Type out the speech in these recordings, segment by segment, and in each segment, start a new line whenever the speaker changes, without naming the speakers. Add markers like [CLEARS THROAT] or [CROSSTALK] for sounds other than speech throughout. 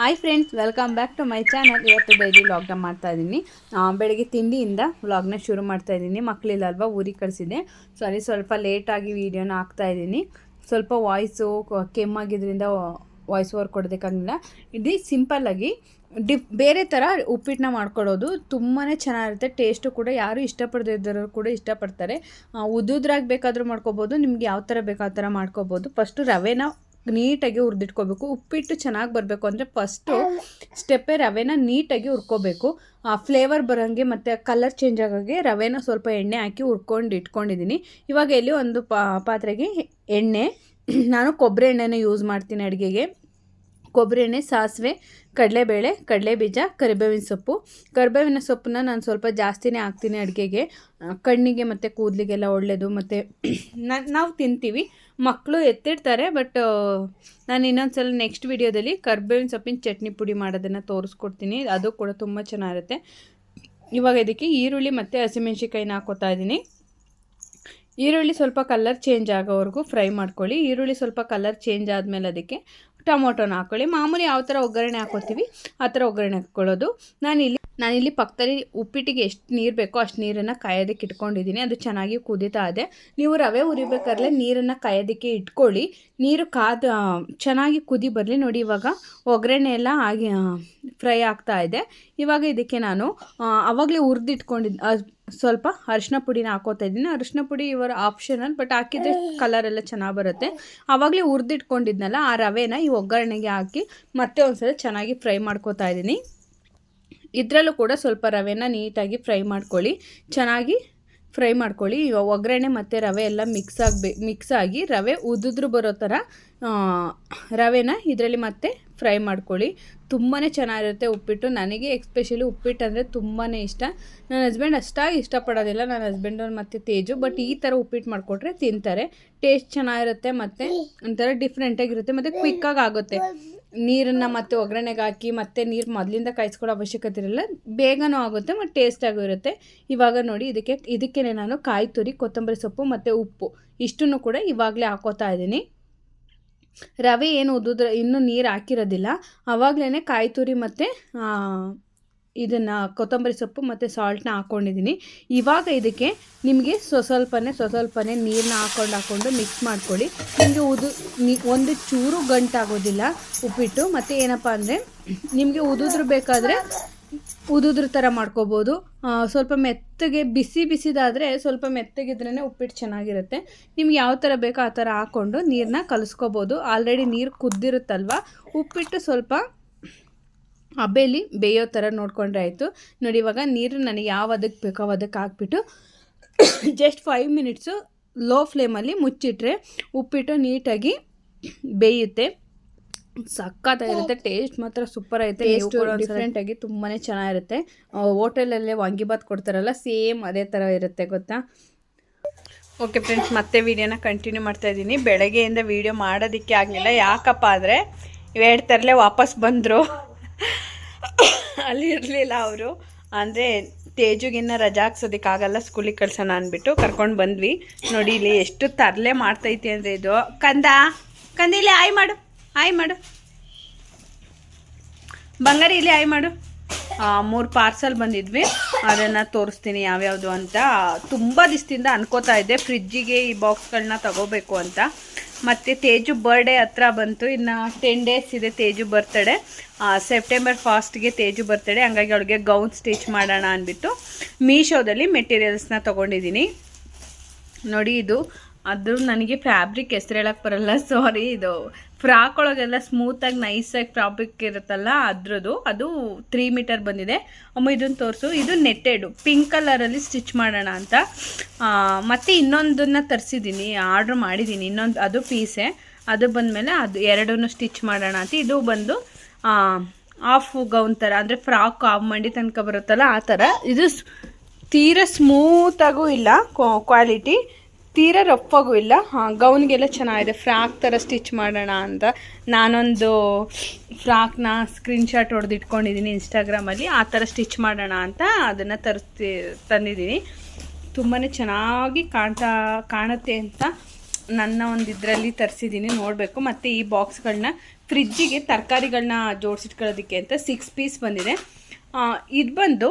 Hi friends welcome back to my channel ಇವತ್ತು daily ವ್ಲಾಗ್ನ ಮಾಡ್ತಾ ಇದ್ದೀನಿ. ಬೆಳಗ್ಗೆ ತಿಂಡಿಯಿಂದ ವ್ಲಾಗ್ನ ಶುರು ಮಾಡ್ತಾ ಇದ್ದೀನಿ. ಮಕ್ಕಳಿಲ್ಲ ಅಲ್ವಾ ಊರಿಗೆ ಕಳಿಸಿದೆ ಸಾರಿ, ಸ್ವಲ್ಪ ಲೇಟಾಗಿ ವೀಡಿಯೋನ ಹಾಕ್ತಾ ಇದ್ದೀನಿ. ಸ್ವಲ್ಪ ವಾಯ್ಸು ಕೆಮ್ಮಾಗಿದ್ದರಿಂದ ವಾಯ್ಸ್ ಓವರ್ ಕೊಡಬೇಕಾಗಿಲ್ಲ. ಇದು ಸಿಂಪಲ್ಲಾಗಿ ಡಿಫ್ ಬೇರೆ ಥರ ಉಪ್ಪಿಟ್ಟನ್ನ ಮಾಡ್ಕೊಳ್ಳೋದು ತುಂಬಾ ಚೆನ್ನಾಗಿರುತ್ತೆ. ಟೇಸ್ಟು ಕೂಡ ಯಾರು ಇಷ್ಟಪಡದೇ ಇದ್ದರೂ ಕೂಡ ಇಷ್ಟಪಡ್ತಾರೆ. ಉದ್ದುದ್ರಾಗ ಬೇಕಾದರೂ ಮಾಡ್ಕೋಬೋದು, ನಿಮ್ಗೆ ಯಾವ ಥರ ಬೇಕು ಆ ಥರ ಮಾಡ್ಕೋಬೋದು. ಫಸ್ಟು ರವೆನ ನೀಟಾಗಿ ಹುರಿದಿಟ್ಕೋಬೇಕು. ಉಪ್ಪಿಟ್ಟು ಚೆನ್ನಾಗಿ ಬರಬೇಕು ಅಂದರೆ ಫಸ್ಟು ಸ್ಟೆಪ್ಪೆ ರವೆನ ನೀಟಾಗಿ ಹುರ್ಕೋಬೇಕು. ಆ ಫ್ಲೇವರ್ ಬರೋಂಗೆ ಮತ್ತು ಕಲರ್ ಚೇಂಜ್ ಆಗೋಂಗೆ ರವೆನ ಸ್ವಲ್ಪ ಎಣ್ಣೆ ಹಾಕಿ ಹುರ್ಕೊಂಡು ಇಟ್ಕೊಂಡಿದ್ದೀನಿ ಇವಾಗ ಎಲ್ಲಿ ಒಂದು ಪಾತ್ರೆಗೆ ಎಣ್ಣೆ. ನಾನು ಕೊಬ್ಬರಿ ಎಣ್ಣೆನ ಯೂಸ್ ಮಾಡ್ತೀನಿ ಅಡುಗೆಗೆ. ಕೊಬ್ಬರಿ ಎಣ್ಣೆ ಸಾಸಿವೆ, ಕಡಲೆಬೇಳೆ, ಕಡಲೆಬೀಜ, ಕರಿಬೇವಿನ ಸೊಪ್ಪು. ಕರಿಬೇವಿನ ಸೊಪ್ಪನ್ನ ನಾನು ಸ್ವಲ್ಪ ಜಾಸ್ತಿನೇ ಹಾಕ್ತೀನಿ ಅಡುಗೆಗೆ. ಕಣ್ಣಿಗೆ ಮತ್ತು ಕೂದಲಿಗೆಲ್ಲ ಒಳ್ಳೆಯದು ಮತ್ತು [CLEARS THROAT] ನಾವು ತಿಂತೀವಿ. ಮಕ್ಕಳು ಎತ್ತಿಡ್ತಾರೆ, ಬಟ್ ನಾನು ಇನ್ನೊಂದು ಸಲ ನೆಕ್ಸ್ಟ್ ವಿಡಿಯೋದಲ್ಲಿ ಕರಿಬೇವಿನ ಸೊಪ್ಪಿನ ಚಟ್ನಿ ಪುಡಿ ಮಾಡೋದನ್ನು ತೋರಿಸ್ಕೊಡ್ತೀನಿ. ಅದು ಕೂಡ ತುಂಬ ಚೆನ್ನಾಗಿರುತ್ತೆ ಇವಾಗ ಇದಕ್ಕೆ ಈರುಳ್ಳಿ ಮತ್ತು ಹಸಿಮೆಣ್ಸಿಕಾಯಿನ ಹಾಕೋತಾ ಇದ್ದೀನಿ. ಈರುಳ್ಳಿ ಸ್ವಲ್ಪ ಕಲರ್ ಚೇಂಜ್ ಆಗೋವರೆಗೂ ಫ್ರೈ ಮಾಡ್ಕೊಳ್ಳಿ. ಈರುಳ್ಳಿ ಸ್ವಲ್ಪ ಕಲರ್ ಚೇಂಜ್ ಆದಮೇಲೆ ಅದಕ್ಕೆ ಟೊಮೊಟೊನ ಹಾಕ್ಕೊಳ್ಳಿ ಮಾಮೂಲಿ ಯಾವ ಥರ ಒಗ್ಗರಣೆ ಹಾಕೋತೀವಿ ಆ ಥರ ಒಗ್ಗರಣೆ ಹಾಕ್ಕೊಳ್ಳೋದು ನಾನಿಲ್ಲಿ ನಾನಿಲ್ಲಿ ಪಕ್ಕದಲ್ಲಿ ಉಪ್ಪಿಟ್ಟಿಗೆ ಎಷ್ಟು ನೀರು ಬೇಕೋ ಅಷ್ಟು ನೀರನ್ನು ಕಾಯೋದಕ್ಕೆ ಇಟ್ಕೊಂಡಿದ್ದೀನಿ. ಅದು ಚೆನ್ನಾಗಿ ಕುದೀತಾ ಇದೆ. ನೀವು ರವೆ ಉರಿಬೇಕಾದ್ರೆ ನೀರನ್ನು ಕಾಯೋದಕ್ಕೆ ಇಟ್ಕೊಳ್ಳಿ. ನೀರು ಕಾದ ಚೆನ್ನಾಗಿ ಕುದಿ ಬರಲಿ. ನೋಡಿ, ಇವಾಗ ಒಗ್ಗರಣೆ ಎಲ್ಲ ಆಗಿ ಫ್ರೈ ಆಗ್ತಾ ಇದೆ. ಇವಾಗ ಇದಕ್ಕೆ ನಾನು ಆವಾಗಲೇ ಹುರಿದಿಟ್ಕೊಂಡಿದ್ದು ಸ್ವಲ್ಪ ಅರಿಶಿನ ಪುಡಿನ ಹಾಕೋತಾ ಇದ್ದೀನಿ. ಅರಿಶಿನ ಪುಡಿ ಇವರ ಆಪ್ಷನಲ್ ಬಟ್ ಹಾಕಿದರೆ ಕಲರ್ ಎಲ್ಲ ಚೆನ್ನಾಗಿ ಬರುತ್ತೆ. ಆವಾಗಲೇ ಹುರಿದಿಟ್ಕೊಂಡಿದ್ನಲ್ಲ, ಆ ರವೆನ ಈ ಒಗ್ಗರಣೆಗೆ ಹಾಕಿ ಮತ್ತೆ ಒಂದ್ಸಲ ಚೆನ್ನಾಗಿ ಫ್ರೈ ಮಾಡ್ಕೋತಾ ಇದ್ದೀನಿ. ಇದರಲ್ಲೂ ಕೂಡ ಸ್ವಲ್ಪ ರವೆನ ನೀಟಾಗಿ ಫ್ರೈ ಮಾಡ್ಕೊಳ್ಳಿ. ಚೆನ್ನಾಗಿ ಫ್ರೈ ಮಾಡ್ಕೊಳ್ಳಿ. ಒಗ್ಗರಣೆ ಮತ್ತು ರವೆ ಎಲ್ಲ ಮಿಕ್ಸ್ ಆಗಬೇಕು ಮಿಕ್ಸ್ ಆಗಿ ರವೆ ಉದುದ್ರು ಬರೋ ಥರ ರವೆನ ಇದರಲ್ಲಿ ಮತ್ತೆ ಫ್ರೈ ಮಾಡ್ಕೊಳ್ಳಿ. ತುಂಬಾ ಚೆನ್ನಾಗಿರುತ್ತೆ ಉಪ್ಪಿಟ್ಟು. ನನಗೆ ಎಕ್ಸ್ಪೆಷಲಿ ಉಪ್ಪಿಟ್ಟು ಅಂದರೆ ತುಂಬಾ ಇಷ್ಟ. ನನ್ನ ಹಸ್ಬೆಂಡ್ ಅಷ್ಟಾಗಿ ಇಷ್ಟಪಡೋದಿಲ್ಲ. ನನ್ನ ಹಸ್ಬೆಂಡ್ ಮತ್ತು ತೇಜು. ಬಟ್ ಈ ಥರ ಉಪ್ಪಿಟ್ಟು ಮಾಡಿಕೊಟ್ರೆ ತಿಂತಾರೆ. ಟೇಸ್ಟ್ ಚೆನ್ನಾಗಿರುತ್ತೆ ಮತ್ತು ಒಂಥರ ಡಿಫ್ರೆಂಟಾಗಿರುತ್ತೆ ಮತ್ತು ಕ್ವಿಕ್ಕಾಗಿ ಆಗುತ್ತೆ. ನೀರನ್ನು ಮತ್ತೆ ಒಗ್ಗರಣೆಗೆ ಹಾಕಿ ಮತ್ತೆ ನೀರು ಮೊದಲಿಂದ ಕಾಯಿಸ್ಕೊಳ್ಳೋ ಅವಶ್ಯಕತೆ ಇರಲ್ಲ. ಬೇಗನೂ ಆಗುತ್ತೆ ಮತ್ತು ಟೇಸ್ಟಾಗೂ ಇರುತ್ತೆ. ಇವಾಗ ನೋಡಿ ಇದಕ್ಕೆ ಇದಕ್ಕೆ ನಾನು ಕಾಯಿ ತುರಿ ಕೊತ್ತಂಬರಿ ಸೊಪ್ಪು ಮತ್ತು ಉಪ್ಪು. ಇಷ್ಟನ್ನು ಕೂಡ ಇವಾಗಲೇ ಹಾಕೋತಾ ಇದ್ದೀನಿ. ರವೆ ಏನು ಉದುದ್ರ ಇನ್ನೂ ನೀರು ಹಾಕಿರೋದಿಲ್ಲ. ಆವಾಗಲೇ ಕಾಯಿ ತುರಿ ಮತ್ತು ಇದನ್ನು ಕೊತ್ತಂಬರಿ ಸೊಪ್ಪು ಮತ್ತು ಸಾಲ್ಟ್ನ ಹಾಕ್ಕೊಂಡಿದ್ದೀನಿ ಇವಾಗ ಇದಕ್ಕೆ ನಿಮಗೆ ಸ್ವಸ್ವಲ್ಪನೇ ಸ್ವಲ್ಪನೇ ಸ್ವ ಸ್ವಲ್ಪನೇ ನೀರನ್ನ ಹಾಕ್ಕೊಂಡು ಹಾಕ್ಕೊಂಡು ಮಿಕ್ಸ್ ಮಾಡ್ಕೊಳ್ಳಿ. ನಿಮಗೆ ಉದು ಒಂದು ಚೂರು ಗಂಟಾಗೋದಿಲ್ಲ ಉಪ್ಪಿಟ್ಟು. ಮತ್ತು ಏನಪ್ಪ ಅಂದರೆ, ನಿಮಗೆ ಉದುದ್ರು ಬೇಕಾದರೆ ಉದುದ್ರ ಥರ ಮಾಡ್ಕೋಬೋದು. ಸ್ವಲ್ಪ ಮೆತ್ತಗೆ, ಬಿಸಿ ಬಿಸಿದಾದರೆ ಸ್ವಲ್ಪ ಮೆತ್ತಗಿದ್ರೇ ಉಪ್ಪಿಟ್ಟು ಚೆನ್ನಾಗಿರುತ್ತೆ. ನಿಮ್ಗೆ ಯಾವ ಥರ ಬೇಕೋ ಆ ಥರ ಹಾಕ್ಕೊಂಡು ನೀರನ್ನ ಕಲಿಸ್ಕೋಬೋದು. ಆಲ್ರೆಡಿ ನೀರು ಕುದ್ದಿರುತ್ತಲ್ವ? ಉಪ್ಪಿಟ್ಟು ಸ್ವಲ್ಪ ಹಬೆಯಲ್ಲಿ ಬೇಯೋ ಥರ ನೋಡಿಕೊಂಡ್ರೆ ಆಯಿತು. ನೋಡಿ, ಇವಾಗ ನೀರು ನನಗೆ ಯಾವ ಅದಕ್ಕೆ ಬೇಕೋ ಅದಕ್ಕೆ ಹಾಕ್ಬಿಟ್ಟು ಜಸ್ಟ್ ಫೈವ್ ಮಿನಿಟ್ಸು ಲೋ ಫ್ಲೇಮಲ್ಲಿ ಮುಚ್ಚಿಟ್ರೆ ಉಪ್ಪಿಟ್ಟು ನೀಟಾಗಿ ಬೇಯುತ್ತೆ. ಸಕ್ಕತ್ತಾಗಿರುತ್ತೆ ಟೇಸ್ಟ್ ಮಾತ್ರ ಸೂಪರ್ ಐತೆ. ಟೇಸ್ಟ್ ಡಿಫ್ರೆಂಟಾಗಿ ತುಂಬಾನೇ ಚೆನ್ನಾಗಿರುತ್ತೆ. ಹೋಟೆಲಲ್ಲೇ ವಾಂಗಿಬಾತ್ ಕೊಡ್ತಾರಲ್ಲ ಸೇಮ್ ಅದೇ ಥರ ಇರುತ್ತೆ ಗೊತ್ತಾ? ಓಕೆ ಫ್ರೆಂಡ್ಸ್ ಮತ್ತೆ ವಿಡಿಯೋನ ಕಂಟಿನ್ಯೂ ಮಾಡ್ತಾ ಇದ್ದೀನಿ. ಬೆಳಗ್ಗೆಯಿಂದ ವಿಡಿಯೋ ಮಾಡೋದಕ್ಕೆ ಆಗಲಿಲ್ಲ. ಯಾಕಪ್ಪ ಅಂದರೆ ಎರಡು ಥರಲೇ ವಾಪಸ್ ಬಂದರು. ಅಲ್ಲಿ ಇರಲಿಲ್ಲ ಅವರು. ಅಂದರೆ ತೇಜುಗಿನ್ನ ರಜಾ ಹಾಕ್ಸೋದಕ್ಕಾಗಲ್ಲ ಸ್ಕೂಲಿಗೆ ಕಳ್ಸೋಣ ಅಂದ್ಬಿಟ್ಟು ಕರ್ಕೊಂಡು ಬಂದ್ವಿ. ನೋಡಿ ಇಲ್ಲಿ ಎಷ್ಟು ತರಲೆ ಮಾಡ್ತೈತಿ ಅಂದರೆ ಇದು. ಕಂದ ಕಂದ ಇಲ್ಲಿ ಆಯ್ ಮಾಡು. ಆಯ್ ಮಾಡು. ಬಂಗಾರ ಇಲ್ಲಿ ಆಯ್ ಮಾಡು. ಮೂರು ಪಾರ್ಸಲ್ ಬಂದಿದ್ವಿ. ಅದನ್ನು ತೋರಿಸ್ತೀನಿ ಯಾವ್ಯಾವುದು ಅಂತ. ತುಂಬ ದಿವಸದಿಂದ ಅನ್ಕೋತಾ ಇದ್ದೆ. ಫ್ರಿಜ್ಜಿಗೆ ಈ ಬಾಕ್ಸ್ಗಳನ್ನ ತಗೋಬೇಕು ಅಂತ. ಮತ್ತು ತೇಜು ಬರ್ಡೇ ಹತ್ರ ಬಂತು. ಇನ್ನು ಟೆನ್ ಡೇಸ್ ಇದೆ ತೇಜು ಬರ್ತಡೆ ಸೆಪ್ಟೆಂಬರ್ ಫಾಸ್ಟ್ಗೆ ತೇಜು ಬರ್ತಡೆ ಹಂಗಾಗಿ ಅವಳಿಗೆ ಗೌನ್ ಸ್ಟಿಚ್ ಮಾಡೋಣ ಅಂದ್ಬಿಟ್ಟು ಮೀಶೋದಲ್ಲಿ ಮೆಟೀರಿಯಲ್ಸ್ನ ತೊಗೊಂಡಿದ್ದೀನಿ. ನೋಡಿ ಇದು ಅದು ನನಗೆ ಫ್ಯಾಬ್ರಿಕ್ ಹೆಸ್ರು ಹೇಳಕ್ಕೆ ಬರಲ್ಲ ಸಾರಿ ಇದು ಫ್ರಾಕ್ ಒಳಗೆಲ್ಲ ಸ್ಮೂತಾಗಿ ನೈಸಾಗಿ ಫ್ಯಾಬ್ರಿಕ್ ಇರುತ್ತಲ್ಲ, ಅದ್ರದ್ದು. ಅದು ತ್ರೀ ಮೀಟರ್ ಬಂದಿದೆ. ಅಮ್ಮ ಇದನ್ನು ತೋರಿಸು. ಇದು ನೆಟ್ಟೆಡು ಪಿಂಕ್ ಕಲರಲ್ಲಿ ಸ್ಟಿಚ್ ಮಾಡೋಣ ಅಂತ. ಮತ್ತೆ ಇನ್ನೊಂದನ್ನು ತರಿಸಿದ್ದೀನಿ ಆರ್ಡ್ರ್ ಮಾಡಿದ್ದೀನಿ ಇನ್ನೊಂದು, ಅದು ಪೀಸೆ ಅದು ಬಂದಮೇಲೆ ಅದು ಎರಡನ್ನು ಸ್ಟಿಚ್ ಮಾಡೋಣ ಅಂತ. ಇದು ಬಂದು ಆಫ್ ಗೌನ್ ಥರ ಅಂದರೆ ಫ್ರಾಕ್ ಆಫ್ ಮಂಡಿ ತನಕ ಬರುತ್ತಲ್ಲ, ಆ ಥರ ಇದು ತೀರಾ ಸ್ಮೂತಾಗೂ ಇಲ್ಲ ಕ್ವಾಲಿಟಿ ತೀರಾ ರಫಾಗೂ ಇಲ್ಲ. ಹಾಂ, ಗೌನ್ಗೆಲ್ಲ ಚೆನ್ನಾಗಿದೆ. ಫ್ರಾಕ್ ಥರ ಸ್ಟಿಚ್ ಮಾಡೋಣ ಅಂತ. ನಾನೊಂದು ಫ್ರಾಕ್ನ ಸ್ಕ್ರೀನ್ಶಾಟ್ ಹೊಡೆದು ಇಟ್ಕೊಂಡಿದ್ದೀನಿ ಇನ್ಸ್ಟಾಗ್ರಾಮಲ್ಲಿ. ಆ ಥರ ಸ್ಟಿಚ್ ಮಾಡೋಣ ಅಂತ ಅದನ್ನು ತರಿಸ್ತಿ, ತಂದಿದ್ದೀನಿ. ತುಂಬಾ ಚೆನ್ನಾಗಿ ಕಾಣ್ತಾ, ಕಾಣುತ್ತೆ ಅಂತ ನನ್ನ ಒಂದು ಇದರಲ್ಲಿ ತರಿಸಿದ್ದೀನಿ. ನೋಡಬೇಕು. ಮತ್ತು ಈ ಬಾಕ್ಸ್ಗಳನ್ನ ಫ್ರಿಜ್ಜಿಗೆ ತರಕಾರಿಗಳನ್ನ ಜೋಡಿಸಿಟ್ಕೊಳ್ಳೋದಕ್ಕೆ ಅಂತ ಸಿಕ್ಸ್ ಪೀಸ್ ಬಂದಿದೆ. ಇದು ಬಂದು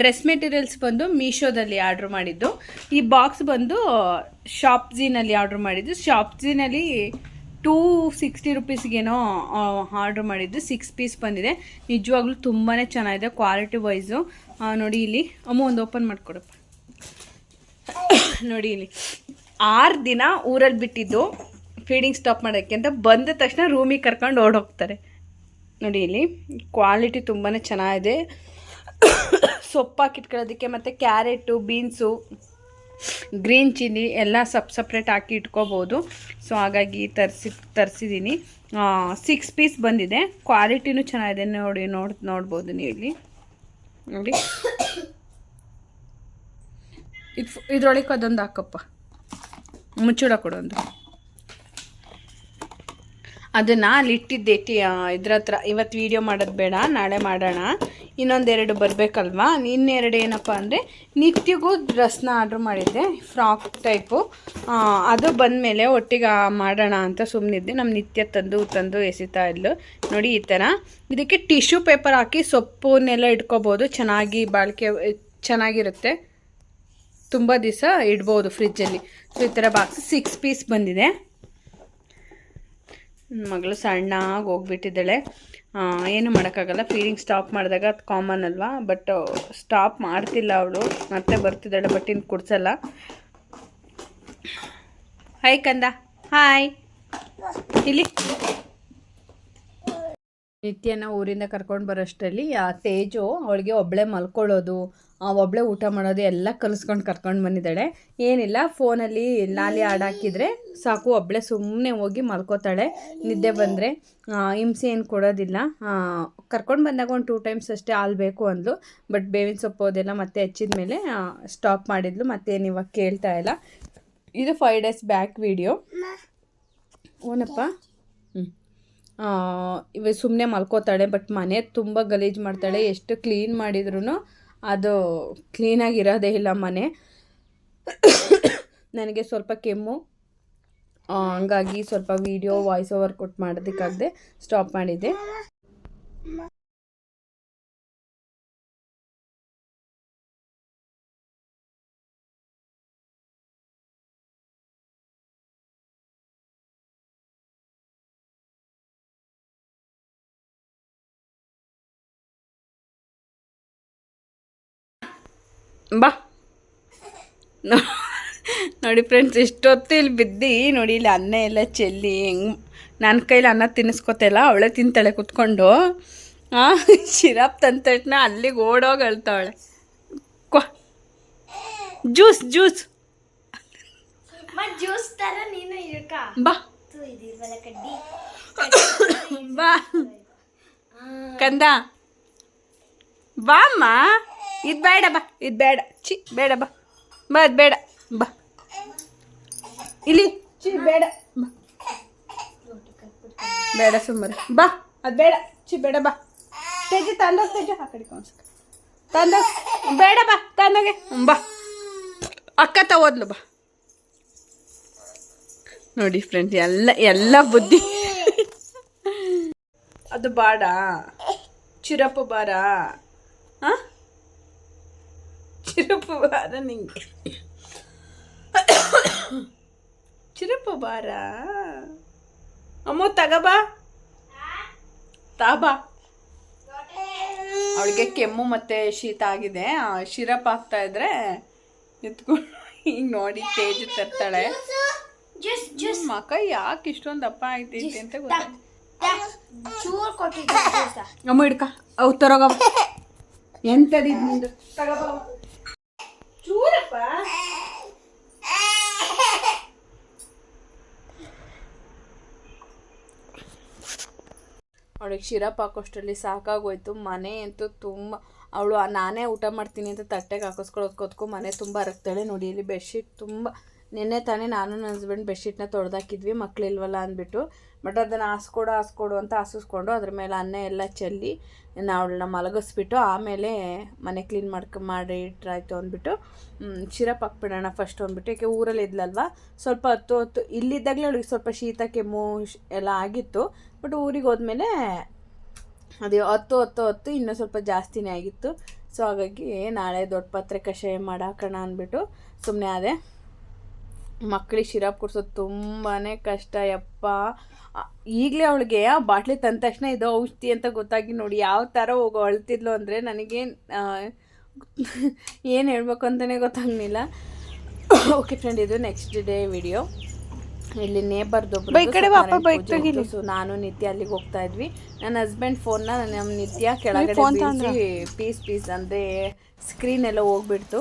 ಡ್ರೆಸ್ ಮೆಟೀರಿಯಲ್ಸ್ ಬಂದು ಮೀಶೋದಲ್ಲಿ ಆರ್ಡ್ರ್ ಮಾಡಿದ್ದು. ಈ ಬಾಕ್ಸ್ ಬಂದು ಶಾಪ್ಜಿನಲ್ಲಿ ಆರ್ಡ್ರ್ ಮಾಡಿದ್ದು. ಶಾಪ್ಜಿನಲ್ಲಿ ಟೂ ಸಿಕ್ಸ್ಟಿ ರುಪೀಸ್ಗೇನೋ ಆರ್ಡ್ರ್ ಮಾಡಿದ್ದು. ಸಿಕ್ಸ್ ಪೀಸ್ ಬಂದಿದೆ. ನಿಜವಾಗ್ಲೂ ತುಂಬಾ ಚೆನ್ನಾಗಿದೆ ಕ್ವಾಲಿಟಿ ವೈಸು ನೋಡಿ ಇಲ್ಲಿ. ಅಮ್ಮ ಒಂದು ಓಪನ್ ಮಾಡಿಕೊಡಪ್ಪ [COUGHS] ನೋಡಿ ಇಲ್ಲಿ. ಆರು ದಿನ ಊರಲ್ಲಿ ಬಿಟ್ಟಿದ್ದು ಫೀಡಿಂಗ್ ಸ್ಟಾಪ್ ಮಾಡೋಕ್ಕೆ ಅಂತ ಬಂದ ತಕ್ಷಣ ರೂಮಿಗೆ ಕರ್ಕೊಂಡು ಓಡೋಗ್ತಾರೆ. ನೋಡಿ ಇಲ್ಲಿ. ಕ್ವಾಲಿಟಿ ತುಂಬಾ ಚೆನ್ನಾಗಿದೆ. ಸೊಪ್ಪು ಹಾಕಿಟ್ಕೊಳ್ಳೋದಕ್ಕೆ ಮತ್ತು ಕ್ಯಾರೆಟು, ಬೀನ್ಸು, ಗ್ರೀನ್ ಚಿಲ್ಲಿ ಎಲ್ಲ ಸಪ್ ಸಪ್ರೇಟ್ ಹಾಕಿ ಇಟ್ಕೋಬೋದು. ಸೊ, ಹಾಗಾಗಿ ತರಿಸಿ ತರಿಸಿದ್ದೀನಿ ಸಿಕ್ಸ್ ಪೀಸ್ ಬಂದಿದೆ. ಕ್ವಾಲಿಟಿನೂ ಚೆನ್ನಾಗಿದೆ. ನೋಡಿ, ನೋಡ್, ನೋಡ್ಬೋದು ನೀವು ಇಲ್ಲಿ ನೋಡಿ. ಇದು ಇದ್ರೊಳಗೆ ಅದೊಂದು ಹಾಕಪ್ಪ. ಮುಚ್ಚಿಡ ಕೊಡೊಂದು. ಅದನ್ನು ಅಲ್ಲಿ ಇಟ್ಟಿದ್ದೆ. ಟಿ ಇದ್ರ ಹತ್ರ. ಇವತ್ತು ವೀಡಿಯೋ ಮಾಡೋದು ಬೇಡ, ನಾಳೆ ಮಾಡೋಣ. ಇನ್ನೊಂದೆರಡು ಬರಬೇಕಲ್ವಾ? ಇನ್ನೆರಡು ಏನಪ್ಪ ಅಂದರೆ, ನಿತ್ಯಗೂ ಡ್ರೆಸ್ನ ಆರ್ಡ್ರ್ ಮಾಡಿದ್ದೆ ಫ್ರಾಕ್ ಟೈಪು ಅದು ಬಂದಮೇಲೆ ಒಟ್ಟಿಗೆ ಮಾಡೋಣ ಅಂತ ಸುಮ್ಮನಿದ್ದೆ ನಮ್ಮ ನಿತ್ಯ ತಂದು ತಂದು ಎಸಿತಾ ಇದ್ಲು. ನೋಡಿ, ಈ ಥರ ಇದಕ್ಕೆ ಟಿಶ್ಯೂ ಪೇಪರ್ ಹಾಕಿ ಸೊಪ್ಪನ್ನೆಲ್ಲ ಇಟ್ಕೋಬೋದು. ಚೆನ್ನಾಗಿ ಬಾಳಿಕೆ, ಚೆನ್ನಾಗಿರುತ್ತೆ. ತುಂಬ ದಿವಸ ಇಡ್ಬೋದು ಫ್ರಿಜ್ಜಲ್ಲಿ ಸೊ ಈ ಥರ ಬಾಕ್ಸ್ ಸಿಕ್ಸ್ ಪೀಸ್ ಬಂದಿದೆ. ಮಗಳು ಸಣ್ಣಾಗಿ ಹೋಗ್ಬಿಟ್ಟಿದ್ದಾಳೆ. ಆ, ಏನು ಮಾಡೋಕ್ಕಾಗಲ್ಲ. ಫೀಡಿಂಗ್ ಸ್ಟಾಪ್ ಮಾಡಿದಾಗ ಅದು ಕಾಮನ್ ಅಲ್ವಾ? ಬಟ್ ಸ್ಟಾಪ್ ಮಾಡ್ತಿಲ್ಲ ಅವಳು. ಮತ್ತೆ ಬರ್ತಿದ್ದಾಳೆ ಬಟ್ ಇನ್ನು ಕುಡ್ಸಲ್ಲ. ಹಾಯ್ ಕಂದ. ಹಾಯ್ ಇಲ್ಲಿ. ನಿತ್ಯನ ಊರಿಂದ ಕರ್ಕೊಂಡು ಬರೋಷ್ಟರಲ್ಲಿ ಆ ತೇಜು ಅವಳಿಗೆ ಒಬ್ಬಳೆ ಮಲ್ಕೊಳ್ಳೋದು. ಒಬ್ಬಳೆ ಊಟ ಮಾಡೋದು ಎಲ್ಲ ಕಲಿಸ್ಕೊಂಡು ಕರ್ಕೊಂಡು ಬಂದಿದ್ದಾಳೆ. ಏನಿಲ್ಲ, ಫೋನಲ್ಲಿ ಲಾಲಿ ಹಾಡಾಕಿದ್ರೆ ಸಾಕು ಒಬ್ಬಳೇ ಸುಮ್ಮನೆ ಹೋಗಿ ಮಲ್ಕೋತಾಳೆ. ನಿದ್ದೆ ಬಂದರೆ ಹಿಂಸೆ ಏನು ಕೊಡೋದಿಲ್ಲ. ಕರ್ಕೊಂಡು ಬಂದಾಗ ಒಂದು ಟೂ ಟೈಮ್ಸ್ ಅಷ್ಟೇ ಹಾಲು ಬೇಕು ಅಂದ್ಲು. ಬಟ್ ಬೇವಿನ ಸೊಪ್ಪು ಅದೆಲ್ಲ ಮತ್ತೆ ಹೆಚ್ಚಿದ ಮೇಲೆ ಸ್ಟಾಪ್ ಮಾಡಿದ್ಲು. ಮತ್ತೇನು ಇವಾಗ ಕೇಳ್ತಾ ಇಲ್ಲ. ಇದು ಫೈವ್ ಡೇಸ್ ಬ್ಯಾಕ್ ವಿಡಿಯೋ ಓನಪ್ಪ? ಹ್ಞೂ ಇವ ಸುಮ್ಮನೆ ಮಲ್ಕೋತಾಳೆ ಬಟ್ ಮನೆ ತುಂಬ ಗಲೀಜು ಮಾಡ್ತಾಳೆ. ಎಷ್ಟು ಕ್ಲೀನ್ ಮಾಡಿದ್ರು ಅದು ಕ್ಲೀನಾಗಿರೋದೇ ಇಲ್ಲ ಮನೆ. ನನಗೆ ಸ್ವಲ್ಪ ಕೆಮ್ಮು. ಹಂಗಾಗಿ ಸ್ವಲ್ಪ ವಿಡಿಯೋ ವಾಯ್ಸ್ ಓವರ್ ಕೊಟ್ಟು ಮಾಡೋದಕ್ಕಾಗದೆ ಸ್ಟಾಪ್ ಮಾಡಿದ್ದೆ. ಬಾ. ನೋಡಿ ಫ್ರೆಂಡ್ಸ್ ಇಷ್ಟೊತ್ತು ಇಲ್ಲಿ ಬಿದ್ದು ನೋಡಿ ಇಲ್ಲಿ ಅನ್ನ ಎಲ್ಲ ಚೆಲ್ಲಿ ಹೆಂಗೆ ನನ್ನ ಕೈಲಿ ಅನ್ನ ತಿನ್ನಿಸ್ಕೊತಿಲ್ಲ ಅವಳೆ ತಿಂತಾಳೆ ಕುತ್ಕೊಂಡು. ಹಾಂ ಶಿರಾಪ್ ತಂದ ತಕ್ಷಣ ಅಲ್ಲಿಗೆ ಓಡೋಗಿ ಅಳ್ತಾವಳೆ. ಕ್ವಾ. Juice juice.
ಜ್ಯೂಸ್ ಥರ ನೀನು ಇರ್ಕ.
ಬಾ. ಬಾ. ಕಂದ. ಬಾಮ್ಮ ಇದು ಬೇಡ ಬಾ, ಇದು ಬೇಡ. ಚಿ ಬೇಡ ಬಾ. ಬಾ ಅದು ಬೇಡ. ಬಾ. ಇಲ್ಲಿ. ಚಿ ಬೇಡ. ಬಾ. ಬೇಡ ಸುಮ್ಮನೆ. ಬಾ, ಅದು ಬೇಡ. ಚಿ ಬೇಡ, ಬಾ. ತೇಜ ತಂದೋಗ್ ತೇಜ. ಆ ತಂದೋಗ್ ಬೇಡ ಬಾ ತಂದೋಗೆ ಬಾ. ಅಕ್ಕ ತಗೋದ್ಲು ಬಾ. ನೋಡಿ ಫ್ರೆಂಡ್ ಎಲ್ಲ ಎಲ್ಲ ಬುದ್ಧಿ. ಅದು ಬಾಡ. ಚಿರಪ್ಪು ಬಾರ. ಆ? ಚಿರಪ್ಪು ಬಾರ ನಿಂಗೆ. ಚಿರಪು ಬಾರ ಅಮ್ಮ ತಗಬಾ ತಾಬಾ ಅವಳಿಗೆ ಕೆಮ್ಮು ಮತ್ತೆ ಶೀತ ಆಗಿದೆ. ಶಿರಪ್ ಆಗ್ತಾ ಇದ್ರೆ ಎತ್ಕೊಂಡು ಈಗ ನೋಡಿ ತೇಜ್ ತರ್ತಾಳೆ. ಮಕ ಯಾಕೆ ಇಷ್ಟೊಂದು ಅಪ್ಪ ಆಗ್ತೈತಿ ಅಂತ
ಜ್ಯೂಸ
ಅಮ್ಮ ಹಿಡ್ಕ. ಅವು ತರೋಗ ಎಂತದಿದ್ ನಿಂದು? ತಗೋಬಾ ಚೂರಪ್ಪ ಅವಳಿಗೆ ಶಿರಪ್ ಹಾಕೋಷ್ಟರಲ್ಲಿ ಸಾಕಾಗೋಯ್ತು. ಮನೆ ಅಂತೂ ತುಂಬ ಅವಳು ನಾನೇ ಊಟ ಮಾಡ್ತೀನಿ ಅಂತ ತಟ್ಟೆಗೆ ಹಾಕಿಸ್ಕೊಳ್ಳೋದು ಕೊತ್ಕೊ ಮನೆ ತುಂಬ ಅರಗ್ತಾಳೆ ನೋಡಿ, ಇಲ್ಲಿ ಬೆಡ್ಶೀಟ್ ತುಂಬ ನಿನ್ನೆ ತಾನೇ ನಾನು ನನ್ನ ಹಸ್ಬೆಂಡ್ ಬೆಡ್ಶೀಟ್ನ ತೊಳ್ದಾಕಿದ್ವಿ ಮಕ್ಳಿಲ್ವಲ್ಲ ಅಂದ್ಬಿಟ್ಟು. ಬಟ್ ಅದನ್ನು ಹಾಸ್ಕೊಡು ಹಾಸ್ಕೊಡು ಅಂತ ಹಾಸಿಸ್ಕೊಂಡು ಅದ್ರ ಮೇಲೆ ಅನ್ನ ಎಲ್ಲ ಚೆಲ್ಲಿ ಅವಳನ್ನ ಮಲಗಿಸ್ಬಿಟ್ಟು ಆಮೇಲೆ ಮನೆ ಕ್ಲೀನ್ ಮಾಡ್ಕೊ ಮಾಡಿ ಇಟ್ರಾಯ್ತು ಅಂದ್ಬಿಟ್ಟು ಶಿರಪ್ ಹಾಕ್ಬಿಡೋಣ ಫಸ್ಟ್ ಅಂದ್ಬಿಟ್ಟು. ಯಾಕೆ ಊರಲ್ಲಿ ಇದ್ಲಲ್ವ? ಸ್ವಲ್ಪ ಹತ್ತು ಹೊತ್ತು, ಇಲ್ಲಿದ್ದಾಗಲೇ ಅವಳಿಗೆ ಸ್ವಲ್ಪ ಶೀತ, ಕೆಮ್ಮು ಎಲ್ಲ ಆಗಿತ್ತು. ಬಟ್ ಊರಿಗೆ ಹೋದ್ಮೇಲೆ ಅದು ಹತ್ತು ಹತ್ತು ಹತ್ತು ಇನ್ನೂ ಸ್ವಲ್ಪ ಜಾಸ್ತಿನೇ ಆಗಿತ್ತು. ಸೊ ಹಾಗಾಗಿ ನಾಳೆ ದೊಡ್ಡ ಪತ್ರೆ ಕಷಾಯ ಮಾಡಾಕೋಣ ಅಂದ್ಬಿಟ್ಟು ಸುಮ್ಮನೆ ಅದೇ ಮಕ್ಕಳಿಗೆ ಶಿರಾಪ್ ಕೊಡ್ಸೋದು ತುಂಬಾ ಕಷ್ಟ, ಯಪ್ಪ. ಈಗಲೇ ಅವಳಿಗೆ ಆ ಬಾಟ್ಲಿ ತಂದ ತಕ್ಷಣ ಇದು ಔಷಧಿ ಅಂತ ಗೊತ್ತಾಗಿ ನೋಡಿ ಯಾವ ಥರ ಹೋಗೋ ಅಳ್ತಿದ್ಲು ಅಂದರೆ ನನಗೆ ಏನು ಹೇಳ್ಬೇಕು ಅಂತಲೇ ಗೊತ್ತಾಗಲಿಲ್ಲ. ಓಕೆ [COUGHS] ಫ್ರೆಂಡ್ ಇದು ನೆಕ್ಸ್ಟ್ ಡೇ ವಿಡಿಯೋ ಇಲ್ಲಿ ನೇಬರ್
ದೊಬ್ಬರು ಕಡೆ ವಾಪ ಬೈಕ್ ತೆಗೀಲಿ.
ಸೊ ನಾನು ನಿತ್ಯ ಅಲ್ಲಿಗೆ ಹೋಗ್ತಾ ಇದ್ವಿ. ನನ್ನ ಹಸ್ಬೆಂಡ್ ಫೋನ್ನ ನಮ್ಮ ನಿತ್ಯ ಕೆಳಗಡೆ ಪೀಸ್ ಪೀಸ್ ಅಂದ್ರೆ ಸ್ಕ್ರೀನ್ ಎಲ್ಲ ಹೋಗ್ಬಿಡ್ತು.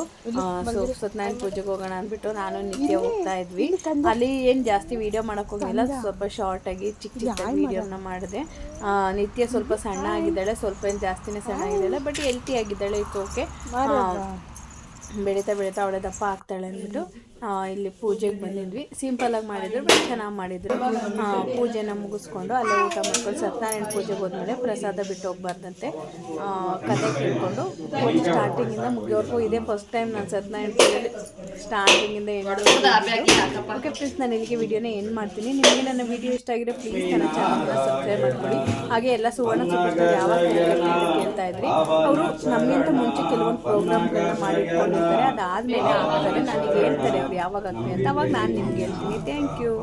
ಸೊ ಸತ್ಯನಾರಾಯಣ ಪೂಜೆಗೆ ಹೋಗೋಣ ಅಂದ್ಬಿಟ್ಟು ನಾನು ನಿತ್ಯ ಹೋಗ್ತಾ ಇದ್ವಿ. ಅಲ್ಲಿ ಏನು ಜಾಸ್ತಿ ವಿಡಿಯೋ ಮಾಡಕ್ ಹೋಗಿಲ್ಲ ಸ್ವಲ್ಪ ಶಾರ್ಟ್ ಆಗಿ ಚಿಕ್ಕ ಚಿಕ್ಕ ವಿಡಿಯೋನ ಮಾಡಿದೆ. ಆ, ನಿತ್ಯ ಸ್ವಲ್ಪ ಸಣ್ಣ ಆಗಿದ್ದಾಳೆ ಸ್ವಲ್ಪ ಏನ್ ಜಾಸ್ತಿನೇ ಸಣ್ಣ ಆಗಿದ್ದಾಳೆ ಬಟ್ ಹೆಲ್ತಿ ಆಗಿದ್ದಾಳೆ ಇತ್ತು ಓಕೆ ಬೆಳೀತಾ ಬೆಳೀತಾ ಅವಳೆ ದಪ್ಪ ಆಗ್ತಾಳೆ ಅಂದ್ಬಿಟ್ಟು. ಇಲ್ಲಿ ಪೂಜೆಗೆ ಬಂದಿದ್ವಿ. ಸಿಂಪಲ್ ಆಗಿ ಮಾಡಿದ್ರು ಬಟ್ ಚೆನ್ನಾಗಿ ಮಾಡಿದ್ರು. ಪೂಜೆನ ಮುಗಿಸ್ಕೊಂಡು ಅಲ್ಲೇ ಊಟ ಮಾಡ್ಕೊಂಡು ಸತ್ಯನಾರಾಯಣ ಪೂಜೆಗೆ ಹೋದ್ಮೇಲೆ ಪ್ರಸಾದ ಬಿಟ್ಟು ಹೋಗ್ಬಾರ್ದಂತೆ. ಆ, ಕತೆ ಕೇಳ್ಕೊಂಡು ಪೂಜೆ ಸ್ಟಾರ್ಟಿಂಗಿಂದ ಮುಗಿಯೋರ್ಗೂ ಇದೇ ಫಸ್ಟ್ ಟೈಮ್ ನಾನು ಸತ್ಯನಾರಾಯಣ ಸ್ಟಾರ್ಟಿಂಗ್ ಸ್ಟಾರ್ಟಿಂಗಿಂದ ಎಂಡ್ ಓಕೆ ಪ್ಲೀಸ್ ನಾನು ಇಲ್ಲಿಗೆ ವಿಡಿಯೋನ ಏನು ಮಾಡ್ತೀನಿ. ನಿಮಗೆ ನನ್ನ ವಿಡಿಯೋ ಇಷ್ಟ ಆಗಿದ್ರೆ ಪ್ಲೀಸ್ ನನ್ನ ಚಾನಲ್ನ ಸಬ್ಸ್ಕ್ರೈಬ್ ಮಾಡ್ಕೊಳ್ಳಿ. ಹಾಗೆ ಎಲ್ಲ ಸುವರ್ಣ ಸೂಪರ್ ಸ್ಟಾರ್ ಯಾವಾಗ ಕೇಳ್ತಾ ಇದ್ರಿ. ಅವರು ನಮಗಿಂತ ಮುಂಚೆ ಕೆಲವೊಂದು ಪ್ರೋಗ್ರಾಮ್ಗಳನ್ನ ಮಾಡಿಟ್ಕೊಂಡಿರ್ತಾರೆ ಅದಾದಮೇಲೆ ಆಗ್ತಾರೆ ನನಗೆ ಹೇಳ್ತಾರೆ ಯಾವಾಗ ಆಗ್ತದೆ ಅಂತ ಅವಾಗ ನಾನು ನಿಮ್ಗೆ ಹೇಳ್ತೀನಿ. Thank you